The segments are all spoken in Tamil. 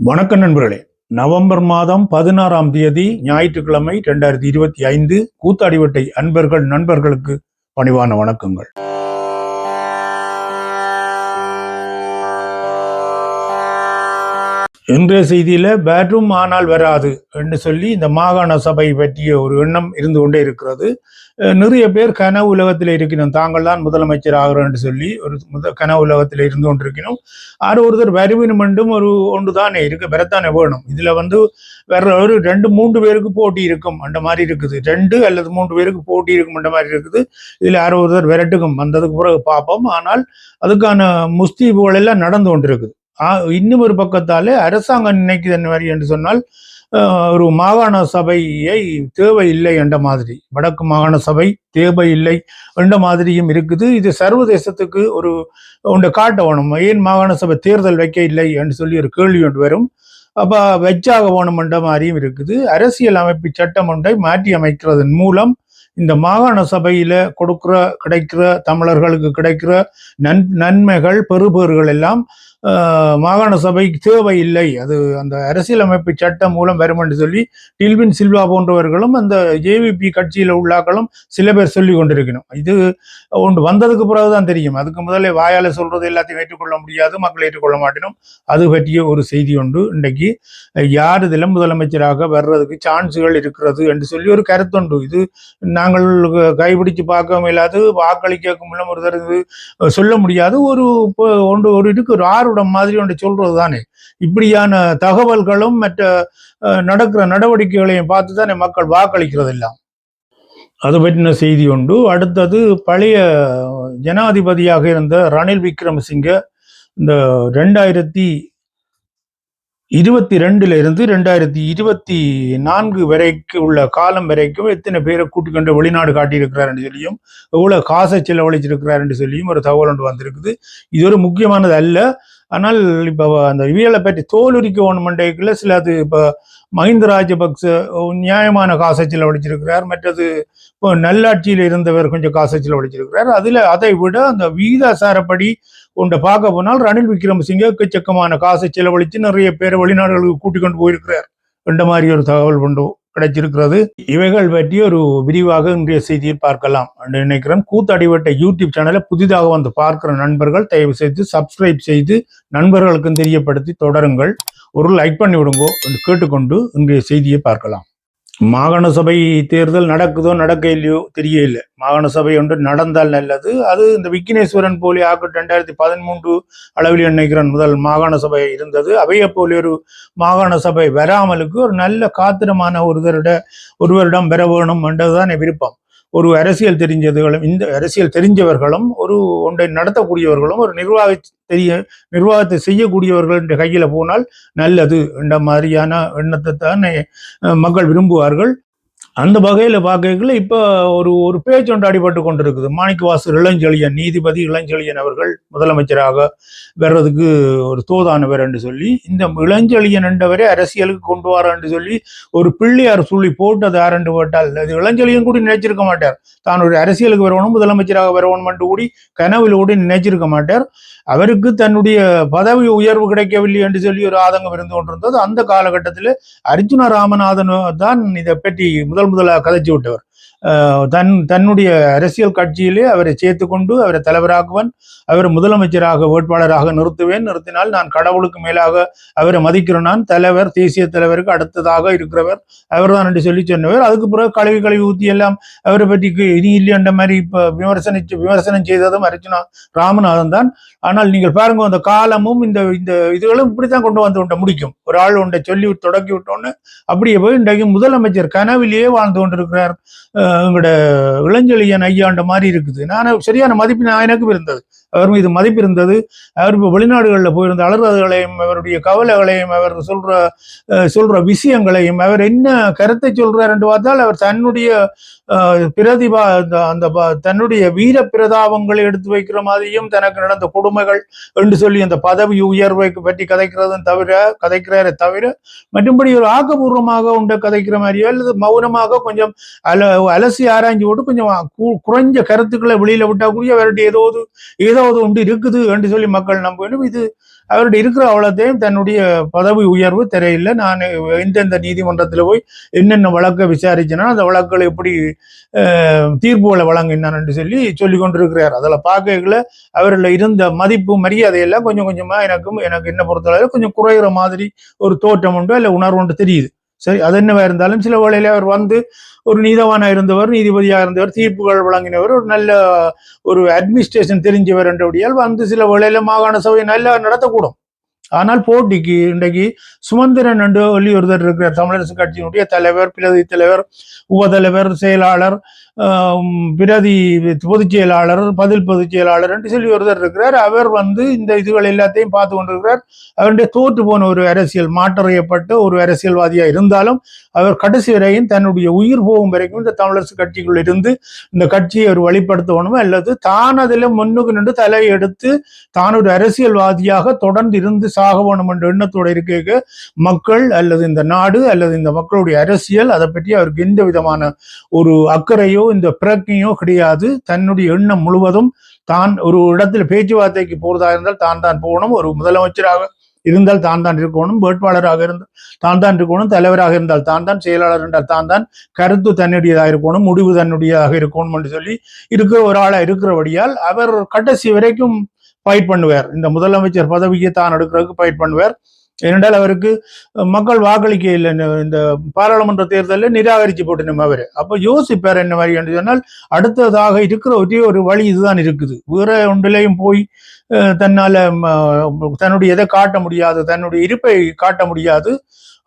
வணக்கம் நண்பர்களே. நவம்பர் மாதம் பதினாறாம் தேதி ஞாயிற்றுக்கிழமை இரண்டாயிரத்தி இருபத்தி ஐந்து கூத்தாடிவட்டை அன்பர்கள் நண்பர்களுக்கு பணிவான வணக்கங்கள். இன்றைய செய்தியில பேட்ரூம் ஆனால் வராது என்று சொல்லி இந்த மாகாண சபை பற்றிய ஒரு எண்ணம் இருந்து கொண்டே இருக்கிறது. நிறைய பேர் கனவு உலகத்தில் இருக்கணும் தாங்கள் தான் முதலமைச்சர் ஆகிறோம் என்று சொல்லி ஒரு முத கனவு உலகத்தில் இருந்து கொண்டிருக்கணும் ஆறு ஒருத்தர் வருவினும் என்றும் ஒரு ஒன்று தானே இருக்கு வரத்தானே வேணும். இதுல வந்து வேற ஒரு ரெண்டு மூன்று பேருக்கு போட்டி இருக்கும் அந்த மாதிரி இருக்குது. ரெண்டு அல்லது மூன்று பேருக்கு போட்டி இருக்கும் அந்த மாதிரி இருக்குது. இதுல யாரோ ஒருத்தர் விரட்டுக்கும் வந்ததுக்கு பிறகு பார்ப்போம். ஆனால் அதுக்கான முஸ்தீபுகள் எல்லாம் நடந்து கொண்டிருக்குது. இன்னும் ஒரு பக்கத்தாலே அரசாங்கம் நினைக்குது என்ன மாதிரி என்று சொன்னால் ஒரு மாகாண சபையை தேவை இல்லை என்ற மாதிரி. வடக்கு மாகாண சபை தேவை இல்லை என்ற மாதிரியும் இருக்குது. இது சர்வதேசத்துக்கு ஒரு ஒன்று காட்ட வேணும் ஏன் மாகாண சபை தேர்தல் வைக்க இல்லை என்று சொல்லி ஒரு கேள்வி ஒன்று வரும். அப்போ வச்சாக வேணும் என்ற மாதிரியும் இருக்குது. அரசியல் அமைப்பு சட்டம் ஒன்றை மாற்றி அமைக்கிறதன் மூலம் இந்த மாகாண சபையில கொடுக்கிற கிடைக்கிற தமிழர்களுக்கு கிடைக்கிற நன் நன்மைகள் பெறுபேறுகள் எல்லாம் மாகாண சபைக்கு தேவை இல்லை அது அந்த அரசியலமைப்பு சட்டம் மூலம் வரும் என்று சொல்லி டில்வின் சில்வா போன்றவர்களும் அந்த ஜேவிபி கட்சியில் உள்ளாக்களும் சில பேர் சொல்லி கொண்டிருக்கணும். இது ஒன்று வந்ததுக்கு பிறகுதான் தெரியும். அதுக்கு முதலே வாயால சொல்றது எல்லாத்தையும் ஏற்றுக்கொள்ள முடியாது மக்கள் ஏற்றுக்கொள்ள மாட்டேனும் அது பற்றிய ஒரு செய்தி ஒன்று. இன்றைக்கு யார் இதில் முதலமைச்சராக வர்றதுக்கு சான்ஸுகள் இருக்கிறது என்று சொல்லி ஒரு கருத்துண்டு இது நாங்கள் கைபிடிச்சு பார்க்க இல்லாது வாக்களிக்க முன்னும் ஒரு சொல்ல முடியாது. ஒரு இப்போ ஒன்று ஒரு இதுக்கு ஒரு ஆர்வம் மாதிரி ஒன்று சொல்றது தானே? இப்படியான தகவல்களும் மற்ற நடக்கிற நடவடிக்கைகளையும் பார்த்து தானே மக்கள் வாக்களிக்கிறது எல்லாம் அது பற்றின செய்தி உண்டு. அடுத்தது பழைய ஜனாதிபதியாக இருந்த ரணில் விக்ரமசிங்க இந்த ரெண்டாயிரத்தி இருபத்தி ரெண்டுல இருந்து ரெண்டாயிரத்தி இருபத்தி நான்கு வரைக்கும் உள்ள காலம் வரைக்கும் எத்தனை பேரை கூட்டிக்கொண்டு வெளிநாடு காட்டியிருக்கிறார் என்று சொல்லியும் எவ்வளவு காசை செலவழிச்சிருக்கிறார் என்று சொல்லியும் ஒரு தகவல் ஒன்று வந்திருக்குது. இது ஒரு முக்கியமானது அல்ல. ஆனால் இப்போ அந்த இவியலை பற்றி தோலுரிக்க ஒன்று சில அது இப்போ மஹிந்த ராஜபக்ச நியாயமான காசை செலவழிச்சிருக்கிறார். மற்றது இப்போ நல்லாட்சியில் இருந்தவர் கொஞ்சம் காசை செலவழிச்சிருக்கிறார். அதுல அதை விட அந்த விகிதாசாரப்படி உண்டை பார்க்க போனால் ரணில் விக்ரமசிங்க எக்கச்சக்கமான காசை செலவழித்து நிறைய பேரை வெளிநாடுகளுக்கு கூட்டிக் கொண்டு போயிருக்கிறார். என்ற மாதிரி ஒரு தகவல் கொண்டு கிடைச்சிருக்கிறது. இவைகள் பற்றி ஒரு விரிவாக இன்றைய செய்தியில் பார்க்கலாம். என்று நினைக்கிறேன். கூத்தடிவட்ட யூடியூப் சேனலை புதிதாக வந்து பார்க்கிற நண்பர்கள் தயவு செய்து சப்ஸ்கிரைப் செய்து நண்பர்களுக்கும் தெரியப்படுத்தி தொடருங்கள். ஒரு லைக் பண்ணி விடுங்கோ என்று கேட்டுக்கொண்டு இன்றைய செய்தியை பார்க்கலாம். மாகாண சபை தேர்தல் நடக்குதோ நடக்க இல்லையோ தெரியல. மாகாண சபை ஒன்று நடந்தால் நல்லது. அது இந்த விக்னேஸ்வரன் போலி ஆக்கட்டு ரெண்டாயிரத்தி பதிமூன்று அளவில் நினைக்கிறேன் முதல் மாகாண சபை இருந்தது. அவைய போலி ஒரு மாகாண சபை வராமலுக்கு ஒரு நல்ல காத்திரமான ஒருவரிட ஒருவரிடம் பெற வேணும் என்றதுதான் விருப்பம். ஒரு அரசியல் தெரிஞ்சதுகளும் இந்த அரசியல் தெரிஞ்சவர்களும் ஒரு ஒன்றை நடத்தக்கூடியவர்களும் ஒரு நிர்வாக தெரிய நிர்வாகத்தை செய்யக்கூடியவர்கள் என்ற கையில் போனால் நல்லது என்ற மாதிரியான எண்ணத்தை தானே மக்கள் விரும்புவார்கள். அந்த வகையில பார்க்கல இப்ப ஒரு ஒரு பேச்சு ஒன்று அடிபட்டு கொண்டிருக்குது. மாணிக்கவாசர் இளஞ்செழியன் நீதிபதி இளஞ்செழியன் அவர்கள் முதலமைச்சராக வர்றதுக்கு ஒரு தோதானவர் என்று சொல்லி இந்த இளஞ்செழியன் என்றவரை அரசியலுக்கு கொண்டு வர என்று சொல்லி ஒரு பிள்ளையார் சொல்லி போட்டது யாரென்று போட்டால் அது இளஞ்செழியன் கூட நினைச்சிருக்க மாட்டார். தான் ஒரு அரசியலுக்கு வரணும் முதலமைச்சராக வரணும் என்று கூடி கனவில் கூட நினைச்சிருக்க மாட்டார். அவருக்கு தன்னுடைய பதவி உயர்வு கிடைக்கவில்லை என்று சொல்லி ஒரு ஆதங்கம் இருந்து கொண்டிருந்தது. அந்த காலகட்டத்தில் அர்ஜுன ராமநாதன் தான் இதை பற்றி முதல் முதலாக கதைச்சு விட்டவர். தன் தன்னுடைய அரசியல் கட்சியிலே அவரை சேர்த்து கொண்டு அவரை தலைவராக்குவன் அவரை முதலமைச்சராக வேட்பாளராக நிறுத்துவேன் நிறுத்தினால் நான் கடவுளுக்கு மேலாக அவரை மதிக்கிறேன். நான் தலைவர் தேசிய தலைவருக்கு அடுத்ததாக இருக்கிறவர். அவர்தான் என்று சொல்லி சொன்னவர். அதுக்கு பிறகு கழுவி கழுவி ஊத்தி எல்லாம் அவரை பற்றி இனி இல்லைன்ற மாதிரி இப்ப விமர்சனிச்சு விமர்சனம் செய்ததும் அர்ச்சனா ராமநாதன் தான். ஆனால் நீங்கள் பாருங்க அந்த காலமும் இந்த இந்த இதுகளும் இப்படித்தான் கொண்டு வந்து உண்டை முடிக்கும். ஒரு ஆள் உண்டை சொல்லி தொடக்கி விட்டோன்னு அப்படியே போய் இன்றைக்கு முதலமைச்சர் கனவிலேயே வாழ்ந்து கொண்டிருக்கிறார். அஹ் எங்களோட இளஞ்செழியன் ஐயாண்ட மாதிரி இருக்குது. நான் சரியான மதிப்பு நான் எனக்கும் இருந்தது அவர் மீது மதிப்பு இருந்தது. அவர் இப்போ வெளிநாடுகளில் போயிருந்த அலறுதல்களையும் அவருடைய கவலைகளையும் அவர் சொல்ற சொல்ற விஷயங்களையும் அவர் என்ன கருத்தை சொல்றார் என்று பார்த்தால் அவர் தன்னுடைய பிரதிபா அந்த- அந்த தன்னுடைய வீர பிரதாபங்களை எடுத்து வைக்கிற மாதிரியும் தனக்கு நடந்த கொடுமைகள் என்று சொல்லி அந்த பதவி உயர்வை பற்றி கதைக்கிறதும் தவிர கதைக்கிறாரே தவிர மற்றும்படி ஒரு ஆக்கப்பூர்வமாக உண்ட கதைக்கிற மாதிரியோ அல்லது மௌனமாக கொஞ்சம் அல அலசி ஆராய்ஞ்சு விட்டு கொஞ்சம் குறைஞ்ச கருத்துக்களை வெளியில விட்டா கூட அவருடைய ஏதோ ஒரு ஏதோ ஏதாவது ஒன்று இருக்குது என்று சொல்லி மக்கள் நம்ப வேண்டும் இது அவருடைய இருக்கிற அவ்வளோத்தையும் தன்னுடைய பதவி உயர்வு தெரியல நான் எந்தெந்த நீதிமன்றத்தில் போய் என்னென்ன வழக்கை விசாரிச்சேன்னா அந்த வழக்குகள் எப்படி தீர்ப்புகளை வழங்கினான் என்று சொல்லி சொல்லி கொண்டிருக்கிறார். அதில் பார்க்கல அவரில் இருந்த மதிப்பு மரியாதையெல்லாம் கொஞ்சம் கொஞ்சமா எனக்கும் எனக்கு என்ன பொறுத்தளவு கொஞ்சம் குறையிற மாதிரி ஒரு தோற்றம் உண்டு இல்லை உணர்வு உண்டு தெரியுது. சரி அது என்னவா இருந்தாலும் சில வேளையில அவர் வந்து ஒரு நீதவானா இருந்தவர் நீதிபதியாக இருந்தவர் தீர்ப்புகள் வழங்கினவர் ஒரு நல்ல ஒரு அட்மினிஸ்ட்ரேஷன் தெரிஞ்சவர் என்றபடியால் வந்து சில வேளையில மாகாண சபை நல்லா நடத்தக்கூடும். ஆனால் போட்டிக்கு இன்றைக்கு சுமந்திரன் என்று சொல்லி ஒருத்தர் இருக்கிறார் தமிழரசு கட்சியினுடைய தலைவர் பிரதி தலைவர் உபதலைவர் செயலாளர் பிரதி பொதுச் செயலாளர் பதில் பொதுச் செயலாளர் என்று சொல்லி ஒருத்தர் இருக்கிறார். அவர் வந்து இந்த இதுகள் எல்லாத்தையும் பார்த்து கொண்டிருக்கிறார். அவருடைய தோற்று போன ஒரு அரசியல் மாற்றறியப்பட்ட ஒரு அரசியல்வாதியா இருந்தாலும் அவர் கடைசி வரையும் தன்னுடைய உயிர் போகும் வரைக்கும் இந்த தமிழரசு கட்சிக்குள் இருந்து இந்த கட்சியை ஒரு வழிப்படுத்தணும் அல்லது தான் அதில் முன்னுக்கு நின்று தலையை எடுத்து தான் ஒரு அரசியல்வாதியாக தொடர்ந்து இருந்து சாக வேணும் என்ற எண்ணத்தோடு இருக்க மக்கள் அல்லது இந்த நாடு அல்லது இந்த மக்களுடைய அரசியல் அதை பற்றி அவருக்கு எந்த விதமான ஒரு அக்கறையோ இந்த பிரக்கையோ கிடையாது. தன்னுடைய எண்ணம் முழுவதும் தான் ஒரு இடத்துல பேச்சுவார்த்தைக்கு போறதா இருந்தால் தான் தான் போகணும். ஒரு முதலமைச்சராக இருந்தால் தான் தான் இருக்கணும். வேட்பாளராக இருந்தால் தான் தான் இருக்கணும். தலைவராக இருந்தால் தான் தான். செயலாளர் என்றால் தான் தான். கருத்து தன்னுடையதாக இருக்கணும். முடிவு தன்னுடையதாக இருக்கணும் என்று சொல்லி இருக்கிற ஒரு ஆளா இருக்கிறபடியால் அவர் கடைசி வரைக்கும் ஃபைட் பண்ணுவார். இந்த முதலமைச்சர் பதவியை தான் எடுக்கிறதுக்கு ஃபைட் பண்ணுவார். ஏனென்றால் அவருக்கு மக்கள் வாக்களிக்க இல்லை இந்த- பாராளுமன்ற தேர்தலில் நிராகரிச்சு போட்டு நம்ம அவர். அப்போ யோசிப்பார் என்ன மாதிரி என்று சொன்னால் அடுத்ததாக இருக்கிற ஒரே ஒரு வழி இதுதான் இருக்குது. வேற ஒன்றிலையும் போய் அஹ், தன்னால தன்னுடைய இதை காட்ட முடியாது தன்னுடைய இருப்பை காட்ட முடியாது.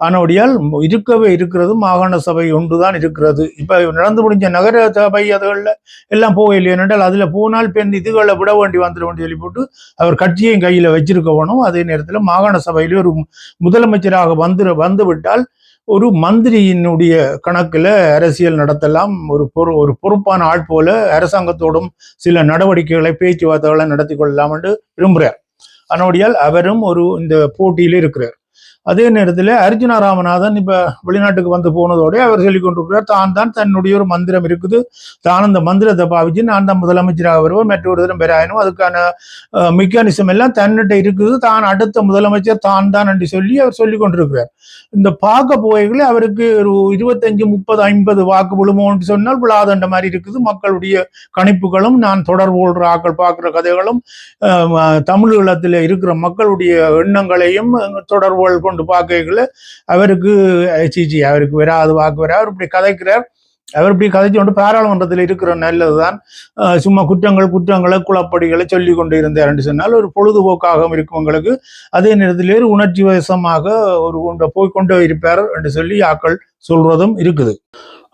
ஆனோடியால் இருக்கவே இருக்கிறது மாகாண சபை ஒன்றுதான் இருக்கிறது. இப்போ நடந்து முடிஞ்ச நகர சபை அதுகளில் எல்லாம் போகலையே என்றால் அதில் போனால் பெண் இதுகளை விட வேண்டி வந்துட சொல்லி போட்டு அவர் கட்சியையும் கையில் வச்சிருக்க வேணும். அதே நேரத்தில் மாகாண சபையிலே ஒரு முதலமைச்சராக வந்து வந்து விட்டால் ஒரு மந்திரியினுடைய கணக்கில் அரசியல் நடத்தலாம். ஒரு பொறு ஒரு பொறுப்பான ஆள் போல அரசாங்கத்தோடும் சில நடவடிக்கைகளை பேச்சுவார்த்தைகளை நடத்தி கொள்ளலாம் என்று விரும்புகிறார். அதனுடையால் அவரும் ஒரு இந்த போட்டியில் இருக்கிறார். அதே நேரத்தில் அர்ஜுனா ராமநாதன் இப்ப வெளிநாட்டுக்கு வந்து போனதோட அவர் சொல்லிக் கொண்டிருக்கிறார் தான் தான் தன்னுடைய ஒரு மந்திரம் இருக்குது. தான் அந்த மந்திரத்தை பாவிச்சு நான் தான் முதலமைச்சராக வருவோம் மற்றொரு தினம் பெறாயினும் அதுக்கான மெக்கானிசம் எல்லாம் தன்னிட்ட இருக்குது. தான் அடுத்த முதலமைச்சர் தான் தான் என்று சொல்லி அவர் சொல்லிக் கொண்டிருக்கிறார் இந்த பார்க்க போகைகளே அவருக்கு ஒரு இருபத்தஞ்சு முப்பது ஐம்பது வாக்கு விழுமோன்னு சொன்னால் விழாதண்ட மாதிரி இருக்குது. மக்களுடைய கணிப்புகளும் நான் தொடர்பு கொள்ற ஆக்கள் பார்க்குற கதைகளும் தமிழ் ஈழத்தில் இருக்கிற மக்களுடைய எண்ணங்களையும் தொடர்புகள் கொண்டு பார்க்கல அவருக்கு சிச்சி அவருக்கு வராது வாக்கு வர அவர் இப்படி கதைக்கிறார். அவர் இப்படி கதைச்சு கொண்டு பாராளுமன்றத்தில் இருக்கிற நல்லதுதான். சும்மா குற்றங்கள் குற்றங்களை குளப்படிகளை சொல்லி கொண்டு இருந்தார் என்று சொன்னால் ஒரு பொழுதுபோக்காகவும் இருக்கும் அதே நேரத்தில் ஒரு உணர்ச்சி வசமாக ஒரு கொண்ட போய் கொண்டு இருப்பார் என்று சொல்லி ஆக்கள் சொல்றதும் இருக்குது.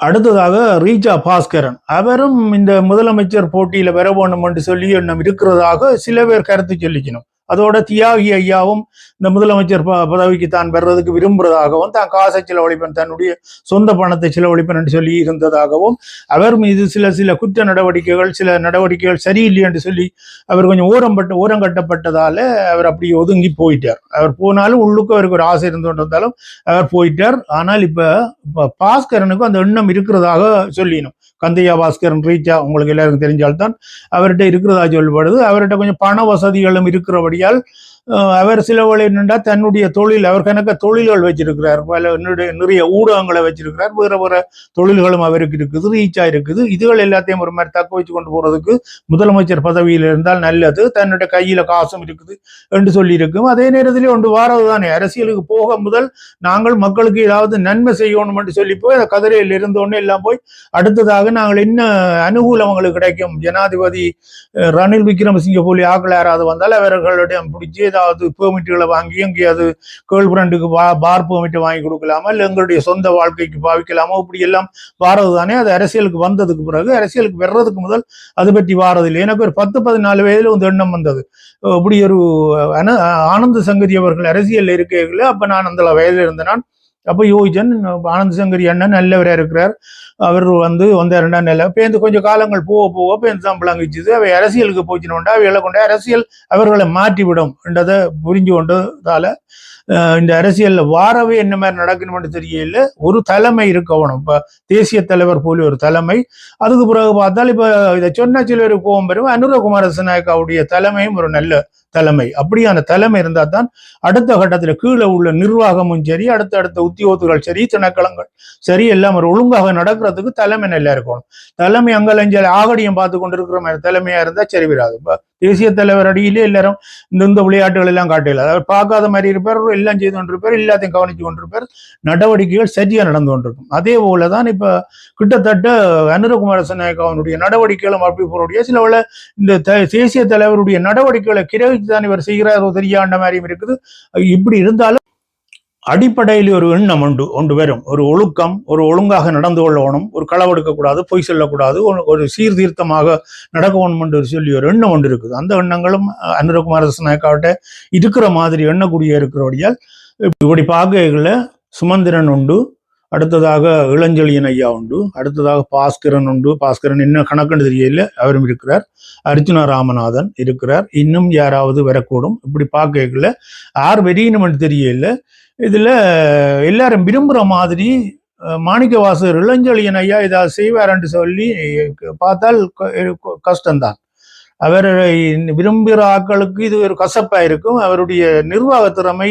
அடுத்ததாக ரீஜா பாஸ்கரன். அவரும் இந்த முதலமைச்சர் போட்டியில வர வேண்டும் என்று சொல்லி எண்ணம் இருக்கிறதாக சில பேர் கருத்து சொல்லிக்கணும். அதோட தியாகி ஐயாவும் இந்த முதலமைச்சர் ப- பதவிக்கு தான் பெறுறதுக்கு விரும்புறதாகவும் தான் காசை செலவழிப்பேன் தன்னுடைய சொந்த பணத்தை செலவழிப்பேன் என்று சொல்லி இருந்ததாகவும் அவர் மீது சில சில குற்ற நடவடிக்கைகள் சில நடவடிக்கைகள் சரியில்லை என்று சொல்லி அவர் கொஞ்சம் ஓரம்பட்ட ஓரம் கட்டப்பட்டதால அவர் அப்படி ஒதுங்கி போயிட்டார். அவர் போனாலும் உள்ளுக்கு அவருக்கு ஒரு ஆசை இருந்து அவர் போயிட்டார். ஆனால் இப்ப பாஸ்கரனுக்கும் அந்த எண்ணம் இருக்கிறதாக சொல்லினோம். கந்தையா பாஸ்கரன் ரீச்சா உங்களுக்கு எல்லாருக்கும் தெரிஞ்சால்தான் அவர்கிட்ட இருக்கிறதா சொல்லப்படுது. அவர்கிட்ட கொஞ்சம் பண வசதிகளும் இருக்கிறபடி royal அவர் சில வழி நின்றா தன்னுடைய தொழில் அவர் கணக்க தொழில்கள் வச்சிருக்கிறார். பல நிறைய ஊடகங்களை வச்சிருக்கிறார். வேற வேற தொழில்களும் அவருக்கு இருக்குது ரீச்சா இருக்குது. இதுகள் எல்லாத்தையும் ஒரு மாதிரி தக்க வச்சு கொண்டு போறதுக்கு முதலமைச்சர் பதவியில் இருந்தால் நல்லது. தன்னுடைய கையில காசும் இருக்குது என்று சொல்லி இருக்கும் அதே நேரத்திலே ஒன்று வாரது தானே. அரசியலுக்கு போக முதல் நாங்கள் மக்களுக்கு ஏதாவது நன்மை செய்யணும் என்று சொல்லி போய் அந்த கதிரையில் இருந்தோடனே எல்லாம் போய் அடுத்ததாக நாங்கள் என்ன அனுகூலம் அவங்களுக்கு கிடைக்கும்? ஜனாதிபதி ரணில் விக்ரமசிங்க போலி ஆக்கள் யாராவது வந்தால் அவர்களிடம் பிடிச்சி ஏதாவது பெர்மிட்டுகளை வாங்கி எங்கேயாவது கேர்ள் ஃப்ரெண்டுக்கு பா பார் பெர்மிட்டை வாங்கி கொடுக்கலாமா? இல்லை எங்களுடைய சொந்த வாழ்க்கைக்கு பாவிக்கலாமா? இப்படி எல்லாம் வாரது தானே. அது அரசியலுக்கு வந்ததுக்கு பிறகு அரசியலுக்கு வர்றதுக்கு முதல் அது பற்றி வாரதில்லை எனக்கு ஒரு பத்து பதினாலு வயதில் வந்து எண்ணம் வந்தது. இப்படி ஒரு ஆனந்த சங்கதி அவர்கள் அரசியல் இருக்கைகள் அப்போ நான் அந்த வயதில் இருந்த நான் அப்போ யோகிச்சன் ஆனந்த சங்கரி அண்ணன் நல்லவராக இருக்கிறார். அவர் வந்து வந்த ரெண்டாம் நிலை. இந்த கொஞ்சம் காலங்கள் போக போக பேருந்து சம்பளம் கிச்சுது அவை அரசியலுக்கு போச்சுனோண்டா அவைகளை கொண்டு அரசியல் அவர்களை மாற்றிவிடும் என்றதை புரிஞ்சு கொண்டதால இந்த அரசியல்ல வாரவே என்ன மாதிரி நடக்கணும்னு தெரியல. ஒரு தலைமை இருக்கணும். இப்ப தேசிய தலைவர் போல ஒரு தலைமை. அதுக்கு பிறகு பார்த்தால் இப்ப இதை சொன்ன சிலர் கோவம் பெறும். அனுரகுமார நாயக்காவுடைய தலைமையும் ஒரு நல்ல தலைமை. அப்படியான தலைமை இருந்தால் தான் அடுத்த கட்டத்தில் கீழே உள்ள நிர்வாகமும் சரி அடுத்த அடுத்த உத்தியோகத்துகள் சரி திணைக்களங்கள் சரி எல்லாம் ஒரு ஒழுங்காக நடக்கிறதுக்கு தலைமை நல்லா இருக்கணும். தலைமை அங்கலஞ்சல் ஆகடியம் பார்த்து கொண்டிருக்கிற மாதிரி தலைமையா இருந்தா சரி வராது இப்போ தேசிய தலைவர் அடியிலே எல்லாரும் இந்த இந்த விளையாட்டுகள் எல்லாம் காட்டல அதாவது பார்க்காத மாதிரி இருப்பார் எல்லாம் செய்து கொண்டிருப்பார் எல்லாத்தையும் கவனித்து கொண்டிருப்பார் நடவடிக்கைகள் சரியா நடந்து கொண்டிருக்கும். அதே போல தான் இப்ப கிட்டத்தட்ட அனுரகுமார நாயக்காவனுடைய நடவடிக்கைகளும் அப்படி போறக்கூடிய சில வேளை இந்த த- தேசிய தலைவருடைய நடவடிக்கைகளை கிரகித்து தான் இவர் செய்கிறாரோ தெரியாண்ட மாதிரியும் இருக்குது. இப்படி இருந்தாலும் அடிப்படையில் ஒரு எண்ணம் உண்டு ஒன்று வரும். ஒரு ஒழுக்கம் ஒரு ஒழுங்காக நடந்து கொள்ளணும் ஒரு களவெடுக்கக்கூடாது பொய் சொல்லக்கூடாது ஒரு- சீர்தீர்த்தமாக நடக்க நடக்கணும் என்று சொல்லி ஒரு எண்ணம் ஒன்று இருக்குது. அந்த எண்ணங்களும் அனுரகுமார நாயக்காவிட்ட இருக்கிற மாதிரி எண்ணக்கூடிய இருக்கிறபடியால் இப்படி பார்க்கல சுமந்திரன் உண்டு அடுத்ததாக இளஞ்செழியன் ஐயா உண்டு அடுத்ததாக பாஸ்கரன் உண்டு. பாஸ்கரன் இன்னும் கணக்குன்னு தெரியல அவரும் இருக்கிறார். அர்ஜுன ராமநாதன் இருக்கிறார். இன்னும் யாராவது வரக்கூடும். இப்படி பார்க்கல யார் வெறியணும்னு தெரியல இதுல எல்லாரும் விரும்புற மாதிரி மாணிக்கவாசர் மாணிக்கவாசகர் இளஞ்செழியன் ஐயா இதை செய்வாருன்னு சொல்லி பார்த்தால் கஷ்டம்தான். அவர் விரும்புகிற ஆட்களுக்கு இது ஒரு கசப்பாக இருக்கும். அவருடைய நிர்வாக திறமை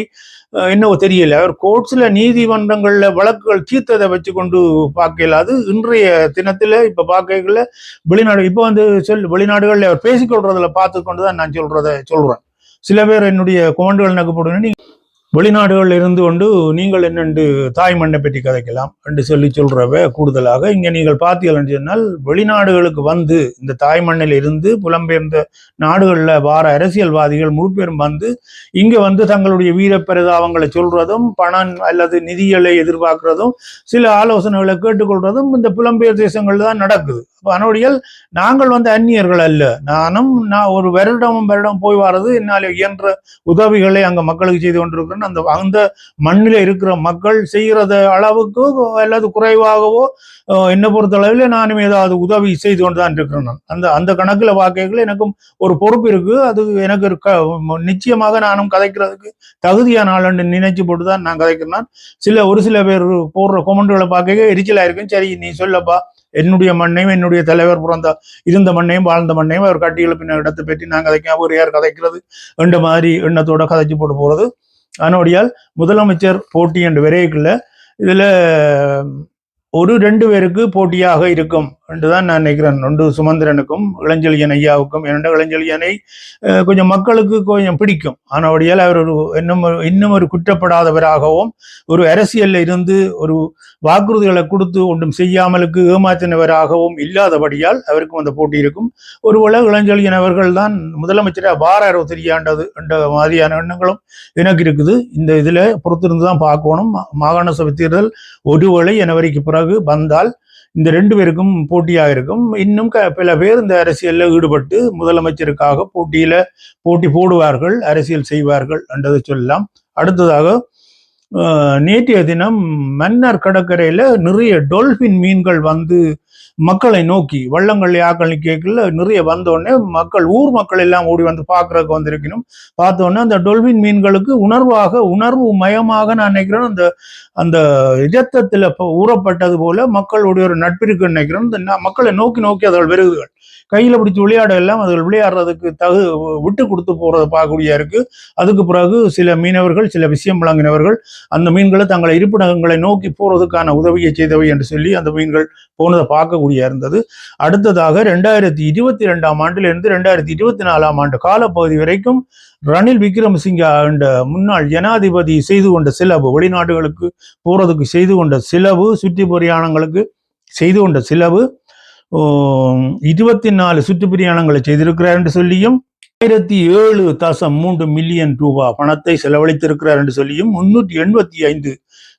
என்னவோ தெரியல. அவர் கோர்ட்ஸ்ல நீதிமன்றங்கள்ல வழக்குகள் தீர்த்ததை வச்சு கொண்டு பார்க்கல. அது இன்றைய தினத்தில் இப்போ பார்க்கல வெளிநாடு இப்போ வந்து சொல் வெளிநாடுகளில் அவர் பேசிக்கொள்றதில் பார்த்து கொண்டு தான் நான் சொல்றதை சொல்கிறேன் சில பேர் என்னுடைய கொமெண்டுகள் எனக்கு நீங்கள் வெளிநாடுகளில் இருந்து கொண்டு நீங்கள் என்னென்று தாய் மண்ணை பற்றி கதைக்கலாம் என்று சொல்லி சொல்கிறவ கூடுதலாக இங்கே நீங்கள் பார்த்தீங்கன்னு சொன்னால் வெளிநாடுகளுக்கு வந்து இந்த தாய் மண்ணில் இருந்து புலம்பெயர்ந்த நாடுகளில் வார அரசியல்வாதிகள் முழுப்பெரும் வந்து இங்க வந்து தங்களுடைய வீரப்பிரதாபங்களை சொல்றதும் பணம் அல்லது நிதிகளை எதிர்பார்க்கிறதும் சில ஆலோசனைகளை கேட்டுக்கொள்வதும் இந்த புலம்பெயர் தேசங்கள் தான் நடக்குது. அப்போ அதனுடைய நாங்கள் வந்து அந்நியர்கள் அல்ல. நானும் நான் ஒரு வருடமும் வருடம் போய் வர்றது என்னால் இயன்ற உதவிகளை அங்க மக்களுக்கு செய்து கொண்டிருக்கிறேன். அந்த அந்த மண்ணில் இருக்கிற மக்கள் செய்கிறத அளவுக்கு அல்லது குறைவாகவோ என்ன என்னை பொறுத்தளவில் நானும் ஏதாவது உதவி செய்து கொண்டு தான் இருக்கிறேன் நான். அந்த அந்த கணக்குல வாக்கைகள் எனக்கும் ஒரு பொறுப்பு இருக்கு. அது எனக்கு இருக்க நிச்சயமாக நானும் கதைக்கிறதுக்கு தகுதியான ஆளுன்னு நினைச்சு போட்டு தான் நான் கதைக்கிறேன் சில ஒரு சில பேர் போடுற கொமெண்ட்களை பார்க்க எரிச்சலா இருக்கும். சரி நீ சொல்லப்பா. என்னுடைய மண்ணையும் என்னுடைய தலைவர் பிறந்த இருந்த மண்ணையும் வாழ்ந்த மண்ணையும் அவர் கட்டிகளை பின்ன இடத்தை பற்றி நான் கதைக்காம ஒரு யார் கதைக்கிறது? என்ற மாதிரி எண்ணத்தோட கதைச்சு போட்டு போறது. அதனுடையால் முதலமைச்சர் போட்டி என்று விரைவுக்குள்ள இதுல ஒரு ரெண்டு பேருக்கு போட்டியாக இருக்கும் என்றுதான் நான் நினைக்கிறேன். ஒன்று சுமந்திரனுக்கும் இளஞ்செழியன் ஐயாவுக்கும் இரண்டு இளஞ்செழியனை கொஞ்சம் மக்களுக்கு கொஞ்சம் பிடிக்கும். ஆனபடியால் அவர் ஒரு இன்னும் இன்னும் ஒரு குற்றப்படாதவராகவும் ஒரு அரசியல்ல இருந்து ஒரு வாக்குறுதிகளை கொடுத்து ஒன்றும் செய்யாமலுக்கு ஏமாற்றினவராகவும் இல்லாதபடியால் அவருக்கும் அந்த போட்டி இருக்கும். ஒருவேளை இளஞ்செழியன் அவர்கள் தான் முதலமைச்சராக வாராரோ தெரியாண்டது என்ற மாதிரியான எண்ணங்களும் எனக்கு இருக்குது. இந்த இதுல பொறுத்திருந்து தான் பார்க்கணும் மாகாண சபை தேர்தல் ஒருவேளை ஜனவரிக்கு பிறகு வந்தால் இந்த ரெண்டு பேருக்கும் போட்டியாக இருக்கும் இன்னும் க- பல பேர் இந்த அரசியலில் ஈடுபட்டு முதலமைச்சருக்காக போட்டியில போட்டி போடுவார்கள் அரசியல் செய்வார்கள் என்றதை சொல்லலாம். அடுத்ததாக நேற்றைய தினம் மன்னார் கடற்கரையில் நிறைய டொல்பின் மீன்கள் வந்து மக்களை நோக்கி வள்ளங்கள் யாக்கள் கேட்கல நிறைய வந்தோடனே மக்கள் ஊர் மக்கள் எல்லாம் ஓடி வந்து பார்க்கறதுக்கு வந்திருக்கணும். பார்த்தோன்னே அந்த டொல்பின் மீன்களுக்கு உணர்வாக உணர்வு மயமாக நான் நினைக்கிறேன். அந்த அந்த இதத்தத்துல இப்போ ஊறப்பட்டது போல மக்களுடைய ஒரு நட்பிற்கு நினைக்கிறேன். இந்த மக்களை நோக்கி நோக்கி அதோட விருதுகள் கையில் பிடிச்சி விளையாட எல்லாம் அதில் விளையாடுறதுக்கு தகு விட்டு கொடுத்து போகிறத பார்க்கக்கூடிய இருக்குது அதுக்கு பிறகு சில மீனவர்கள் சில விஷயம் விளங்கினவர்கள் அந்த மீன்களை தங்களை இருப்பிடங்களை நோக்கி போகிறதுக்கான உதவியை செய்தவை என்று சொல்லி அந்த மீன்கள் போனதை பார்க்கக்கூடிய இருந்தது. அடுத்ததாக ரெண்டாயிரத்தி இருபத்தி ரெண்டாம் ஆண்டிலிருந்து ரெண்டாயிரத்தி இருபத்தி நாலாம் ஆண்டு காலப்பகுதி வரைக்கும் ரணில் விக்ரமசிங்கா என்ற முன்னாள் ஜனாதிபதி செய்து கொண்ட செலவு வெளிநாடுகளுக்கு போறதுக்கு செய்து கொண்ட செலவு சுற்றி பிரயாணங்களுக்கு செய்து கொண்ட செலவு இருபத்தி நாலு சுற்று பிரயாணங்களை செய்திருக்கிறார் என்று சொல்லியும் ஆயிரத்தி ஏழு தசம் மூன்று மில்லியன் ரூபா பணத்தை செலவழித்திருக்கிறார் என்று சொல்லியும் முன்னூற்றி எண்பத்தி ஐந்து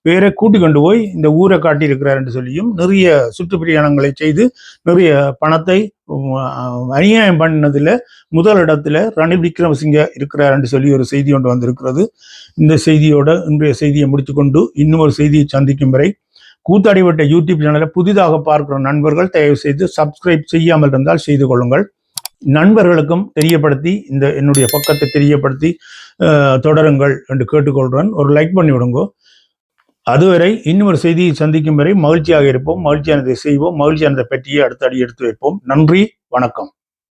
பேரை கூட்டிக் கொண்டு போய் இந்த ஊரை காட்டியிருக்கிறார் என்று சொல்லியும் நிறைய சுற்றுப்பிரயாணங்களை செய்து நிறைய பணத்தை அநியாயம் பண்ணதுல முதல் இடத்துல ரணில் விக்ரமசிங்க இருக்கிறார் என்று சொல்லி ஒரு செய்தி ஒன்று வந்திருக்கிறது. இந்த செய்தியோட இன்றைய செய்தியை முடித்துக்கொண்டு இன்னும் ஒரு செய்தியை சந்திக்கும் வரை கூத்தாடிவிட்ட யூடியூப் சேனலை புதிதாக பார்க்கிற நண்பர்கள் தயவு செய்து சப்ஸ்கிரைப் செய்யாமல் இருந்தால் செய்து கொள்ளுங்கள். நண்பர்களுக்கும் தெரியப்படுத்தி இந்த என்னுடைய பக்கத்தை தெரியப்படுத்தி தொடருங்கள் என்று கேட்டுக்கொள்கிறேன் ஒரு லைக் பண்ணி விடுங்கோ. அதுவரை இன்னும் ஒரு செய்தியை சந்திக்கும் வரை மகிழ்ச்சியாக இருப்போம். மகிழ்ச்சியானதை செய்வோம். மகிழ்ச்சியானதை பற்றியே அடுத்த அடி எடுத்து வைப்போம். நன்றி. வணக்கம்.